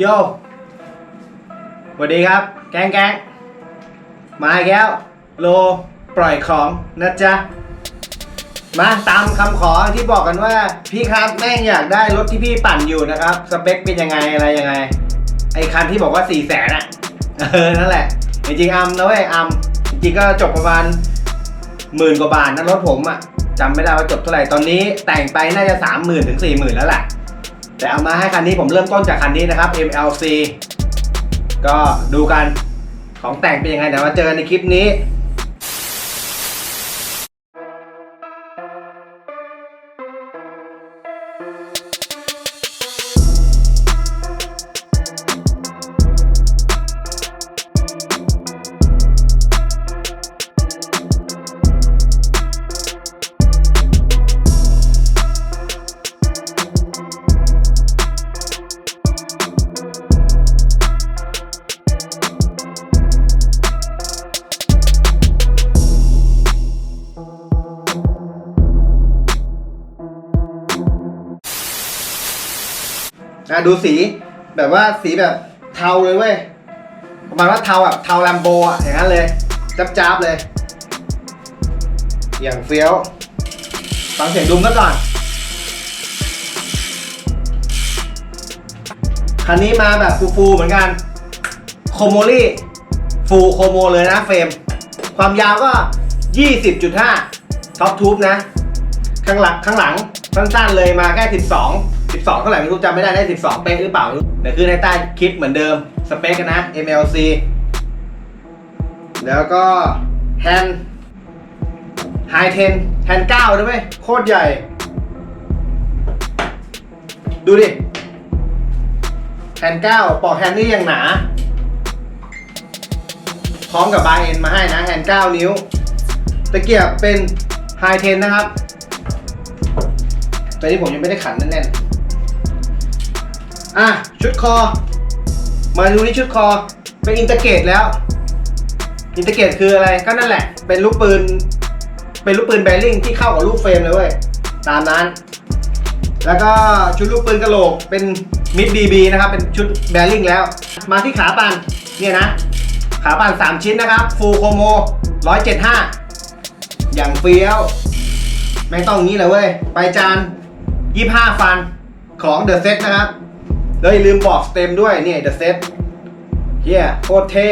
โยสวัสดีครับ แก๊งแกงมาอีกแล้ว โลปล่อยของนะจ๊ะ มาตามคำขอที่บอกกันว่า พี่ครับแม่งอยากได้รถที่พี่ปั่นอยู่นะครับ สเปคเป็นยังไงอะไรยังไง ไอ้คันที่บอกว่า4ี่แสนอะเออ นั่นแหละ จริงๆอัมนะเว้ยอัมจริงก็จบประมาณหมื่นกว่าบาทนะรถผมอะจำไม่ได้ว่าจบเท่าไหร่ตอนนี้แต่งไปน่าจะสามหมื่นถึงสี่หมื่นแล้วแหละ แต่เอามาให้คันนี้ผมเริ่มต้นจากคันนี้นะครับ MLC ก็ดูกันของแต่งเป็นยังไงเดี๋ยวมาเจอกันในคลิปนี้ นะดูสีแบบว่าสีแบบเทาเลยเว้ยประมาณว่าเทาแบบเทาแลมโบอะอย่างนั้นเลยจับจับๆเลย อย่างเฟี้ยวฟังเสียงดุมก็ก่อน คันนี้มาแบบฟูๆเหมือนกันโคโมลี่ฟูโคโมเลยนะเฟรม ความยาวก็ 20.5 ท็อปทูบนะ ข้างหลังข้างหลังสั้นๆเลยมาแค่ 12 12 เท่าไหร่ไม่รู้จำไม่ได้ได้ 12 เป๊ะหรือเปล่าไม่รู้แต่คือในใต้คลิปเหมือนเดิมสเปคกันนะ MLC แล้วก็แฮนด์ไฮเทนแฮนด์9ด้วยไหมโคตรใหญ่ ดูดิแฮนด์9ปอกแฮนด์นี่ยังหนา พร้อมกับบาร์เอ็นมาให้นะแฮนด์9นิ้ว ตะเกียบเป็นไฮเทนนะครับแต่นี่ผมยังไม่ได้ขันแน่นๆ อะ ชุดคอ มาดูที่ชุดคอ เป็นอินเตอร์เกตแล้ว อินเตอร์เกตคืออะไรก็นั่นแหละ เป็นลูกปืน เป็นลูกปืนแบริ่งที่เข้ากับลูกเฟรมเลยเว้ย ตามนั้น แล้วก็ชุดลูกปืนกระโหลก เป็นมิดบีบีนะครับ เป็นชุดแบริ่งแล้ว มาที่ขาปันเนี่ยนะ ขาปัน3 ชิ้นนะครับ ฟูโคโม 175 อย่างเฟี้ยว ไม่ต้องงี้เลยเว้ย ไปจาน 25 ฟันของ The Set นะครับ แล้วอย่าลืมบอกสเต็มด้วยเนี่ย The Set เฮียโคตรเท่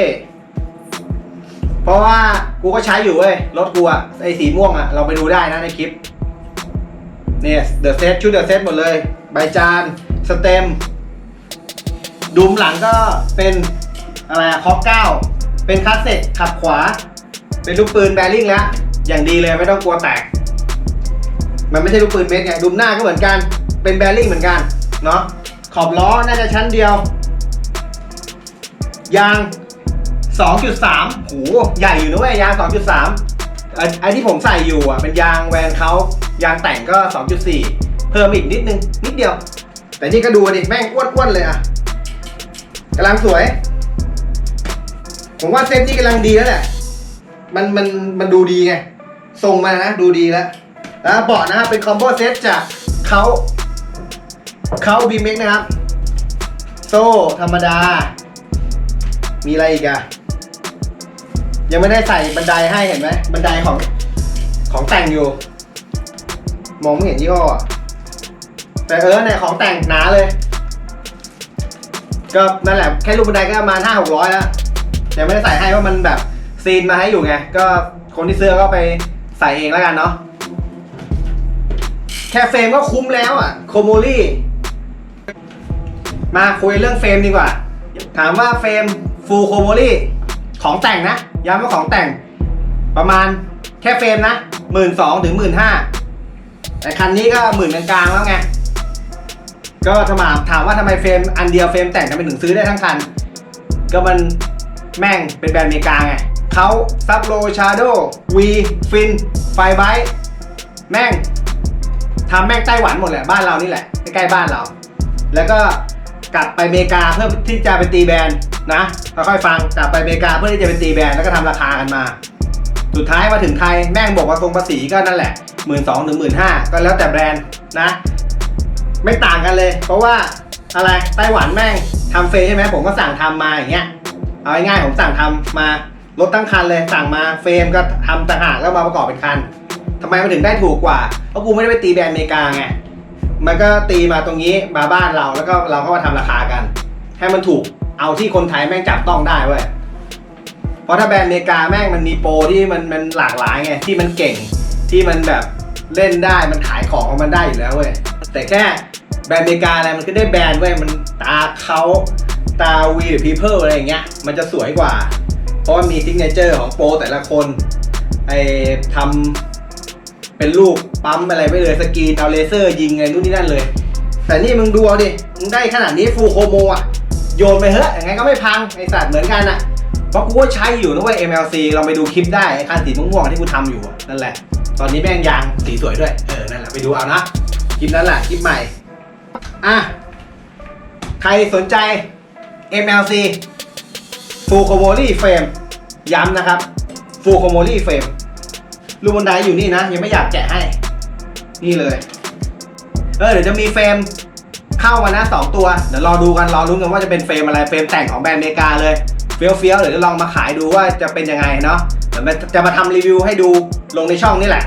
เพราะว่ากูก็ใช้อยู่เว้ยรถกูอะไอสีม่วงอะเราไปดูได้นะในคลิปเนี่ย The Set ชุด The Set หมดเลย ใบจานสเต็มดุมหลังก็เป็นอะไรอะคอกเก้าเป็นคาสเซ็ตขับขวา เป็นลูกปืนแบริ่งแล้ว อย่างดีเลยไม่ต้องกลัวแตก มันไม่ใช่ลูกปืนเม็ดไงดุมหน้าก็เหมือนกัน เป็นแบริ่งเหมือนกัน เนาะ ขอบล้อน่าจะชั้นเดียว ยาง 2.3โหใหญ่อยู่นะเว้ยยาง 2.3ไอ้ไอ้ที่ผมใส่อยู่อะเป็นยางแวนเขายางแต่งก็ 2.4 เพิ่มอีกนิดนึง นิดเดียว แต่นี่ก็ดูดิแม่งอ้วนๆเลยอะกำลังสวย ผมว่าเซตนี่กำลังดีแล้วแหละ มันมันมันดูดีไงทรงมานะดูดีแล้วแล้วเบาะนะครับเป็นคอมโบเซตจากเขา เขาบีเม็กนะครับ โซ่ธรรมดา มีอะไรอีกอะยังไม่ได้ใส่บันไดให้เห็นไหมบันไดของของแต่งอยู่ มองไม่เห็นยี่ห้ออะแต่เออเนี่ยของแต่งหนาเลย ก็นั่นแหละแค่รูปบันไดก็ประมาณห้าหกร้อยแล้วยังไม่ได้ใส่ให้เพราะมันแบบซีนมาให้อยู่ไง ก็คนที่ซื้อก็ไปใส่เองแล้วกันเนาะแค่เฟรมก็คุ้มแล้วอะ โคโมลี่ มาคุยเรื่องเฟรมดีกว่า ถามว่าเฟรมฟูลโคโมลี่ของแต่งนะ ย้ำว่าของแต่ง ประมาณแค่เฟรมนะหมื่นสองถึงหมื่นห้าแต่คันนี้ก็หมื่นกลางๆแล้วไง ก็ถามถามว่าทำไมเฟรมอันเดียวเฟรมแต่งทำไมถึงซื้อได้ทั้งคัน ก็มันแม่งเป็นแบรนด์อเมริกาไงเขาซับโลชาโดวีฟินไฟไบแม่งทำแม่งไต้หวันหมดแหละบ้านเรานี่แหละใกล้ๆบ้านเรา แล้วก็ กลับไปอเมริกาเพื่อที่จะไปตีแบรนด์นะค่อยๆฟังกลับไปอเมริกาเพื่อที่จะไปตีแบรนด์แล้วก็ทำราคากันมา สุดท้ายมาถึงไทยแม่งบอกว่าทรงภาษีก็นั่นแหละหมื่นสองถึงหมื่นห้าก็แล้วแต่แบรนด์นะ ไม่ต่างกันเลย เพราะว่าอะไรไต้หวันแม่งทำเฟรมใช่ไหมผมก็สั่งทำมาอย่างเงี้ยเอาง่ายๆผมสั่งทำมา รถตั้งคันเลยสั่งมาเฟรมก็ทำต่างหากแล้วมาประกอบเป็นคันทำไมมันถึงได้ถูกกว่าเพราะกูไม่ได้ไปตีแบรนด์อเมริกาไง มันก็ตีมาตรงนี้มาบ้านเราแล้วก็เราก็มาทำราคากัน ให้มันถูกเอาที่คนไทยแม่งจับต้องได้เว้ยเพราะถ้าแบรนด์อเมริกาแม่งมันมีโปรที่มันมันหลากหลายไงที่มันเก่งที่มันแบบเล่นได้มันขายของของมันได้อยู่แล้วเว้ยแต่แค่แบรนด์อเมริกาอะไรมันก็ได้แบรนด์เว้ยมันตาเขาตาวีหรือพีเพิลอะไรอย่างเงี้ยมันจะสวยกว่า เพราะว่ามีซิกเนเจอร์ของโปรแต่ละคนไอทำ เป็นลูกปั๊มอะไรไปเลยสกรีนเอาเลเซอร์ยิงอะไรนู่นนี่นั่นเลย แต่นี่มึงดูเอาดิมึงได้ขนาดนี้ฟูโคโมอะโยนไปเฮ้ยยังไงก็ไม่พังไอสัตว์เหมือนกันอะเพราะกูก็ใช้อยู่นะเว้ย MLC ลองไปดูคลิปได้ไอคันสีม่วงๆที่กูทำอยู่อะนั่นแหละ ตอนนี้แม่งยางสีสวยด้วยเออนั่นแหละไปดูเอานะคลิปนั้นแหละคลิปใหม่อะใครสนใจ MLC Full c o m o l y Frame ย้ำนะครับ Full c o m o l y Frame ลูกบันไดอยู่นี่นะ ยังไม่อยากแกะให้ นี่เลย เออเดี๋ยวจะมีเฟรมเข้ามานะสองตัว เดี๋ยวรอดูกันรอรุ้นกันว่าจะเป็นเฟรมอะไรเฟรมแต่งของแบรนด์อเมริกาเลยเฟี้ยวเฟี้ยวเดี๋ยวจะลองมาขายดูว่าจะเป็นยังไงเนาะเดี๋ยวจะมาทำรีวิวให้ดูลงในช่องนี่แหละ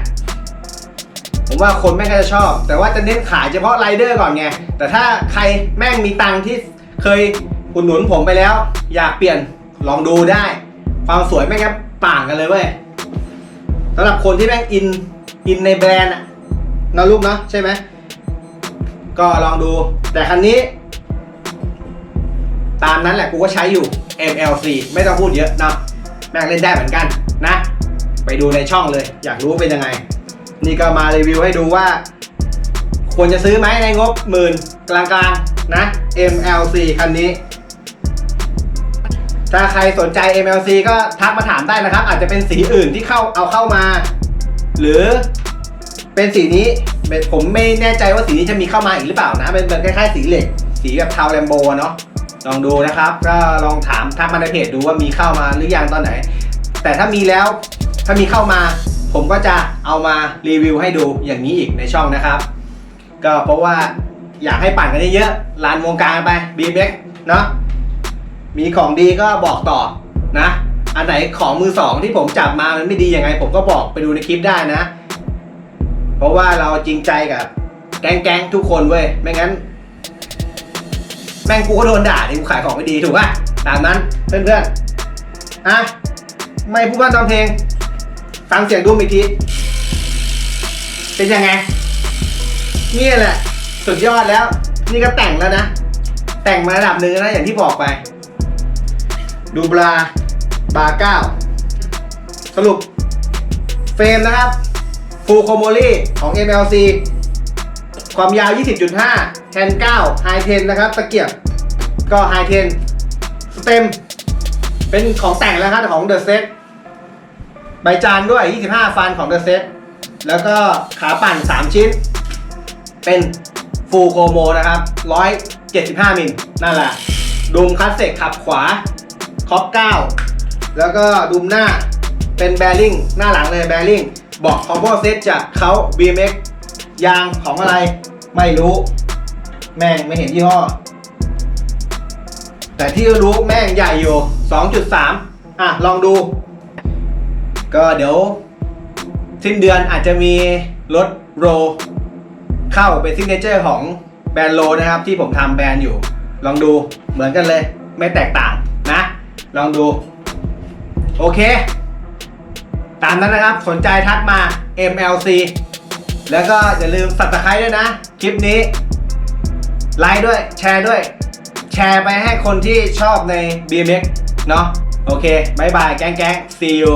ผมว่าคนแม่งก็จะชอบ แต่ว่าจะเน้นขายเฉพาะไรเดอร์ก่อนไง แต่ถ้าใครแม่งมีตังที่เคยอุดหนุนผมไปแล้ว อยากเปลี่ยนลองดูได้ ความสวยแม่งก็ต่างกันเลยเว้ย สำหรับคนที่แม่งอินอินในแบรนด์อะนาะลูกเนาะใช่ไหม ก็ลองดู แต่คันนี้ ตามนั้นแหละกูก็ใช้อยู่ MLC ไม่ต้องพูดเยอะเนาะแม่งเล่นได้เหมือนกันนะ ไปดูในช่องเลย อยากรู้เป็นยังไง นี่ก็มารีวิวให้ดูว่า ควรจะซื้อไหมในงบหมื่นกลางๆนะ MLC คันนี้ ถ้าใครสนใจ MLC ก็ทักมาถามได้นะครับ อาจจะเป็นสีอื่นที่เข้าเอาเข้ามา หรือเป็นสีนี้ผมไม่แน่ใจว่าสีนี้จะมีเข้ามาอีกหรือเปล่านะ เป็นเป็นคล้ายๆสีเหล็ก สีแบบเทาแลมโบเนาะลองดูนะครับ ก็ลองถามทักมาในเพจดูว่ามีเข้ามาหรือยังตอนไหน แต่ถ้ามีแล้วถ้ามีเข้ามา ผมก็จะเอามารีวิวให้ดูอย่างนี้อีกในช่องนะครับ ก็เพราะว่าอยากให้ปั่นกันเยอะๆลานวงการไป BMX เนาะ มีของดีก็บอกต่อนะ อันไหนของมือสองที่ผมจับมามันไม่ดียังไง ผมก็บอกไปดูในคลิปได้นะ เพราะว่าเราจริงใจกับ แก๊งๆทุกคนเว้ย ไม่งั้น แม่งกูก็โดนด่าที่กูขายของไม่ดีถูกป่ะ ตามนั้นเพื่อนๆอะไม่พูดว่าตอนเพลงฟังเสียงดูมอีกทีเป็นยังไงนี่แหละ สุดยอดแล้ว นี่ก็แต่งแล้วนะ แต่งมาระดับหนึ่งนะอย่างที่บอกไป ดูบลาบาเก้าสรุปเฟรมนะครับฟูโคโมลีของ MLC ความยาว 20.5 แฮนด์9ไฮเทนนะครับตะเกียบก็ไฮเทนสเต็มเป็นของแต่งแล้วครับของ The Set ใบจานด้วย 25 ฟันของ The Set แล้วก็ขาปั่น 3 ชิ้น เป็นฟูโคโมนะครับ 175 มิลนั่นแหละดุมคัสเซ็กขับขวา คอป9แล้วก็ดุมหน้าเป็นแบริ่งหน้าหลังเลยแบริ่งบอกคอมโบเซตจากเขา BMX ยางของอะไรไม่รู้ แม่งไม่เห็นยี่ห้อ แต่ที่รู้แม่งใหญ่อยู่ 2.3 อะ ลองดู ก็เดี๋ยว สิ้นเดือนอาจจะมีรถโร เข้าเป็นซิกเนเจอร์ของแบรนด์โลนะครับ ที่ผมทำแบรนด์อยู่ ลองดูเหมือนกันเลย ไม่แตกต่าง ลองดู โอเค ตามนั้นนะครับ สนใจทักมา MLC แล้วก็อย่าลืมสับสไครด้วยนะ คลิปนี้ ไลค์ด้วย แชร์ด้วย แชร์ไปให้คนที่ชอบใน BMX เนาะ โอเคบายบาย แก๊งแก๊ง see you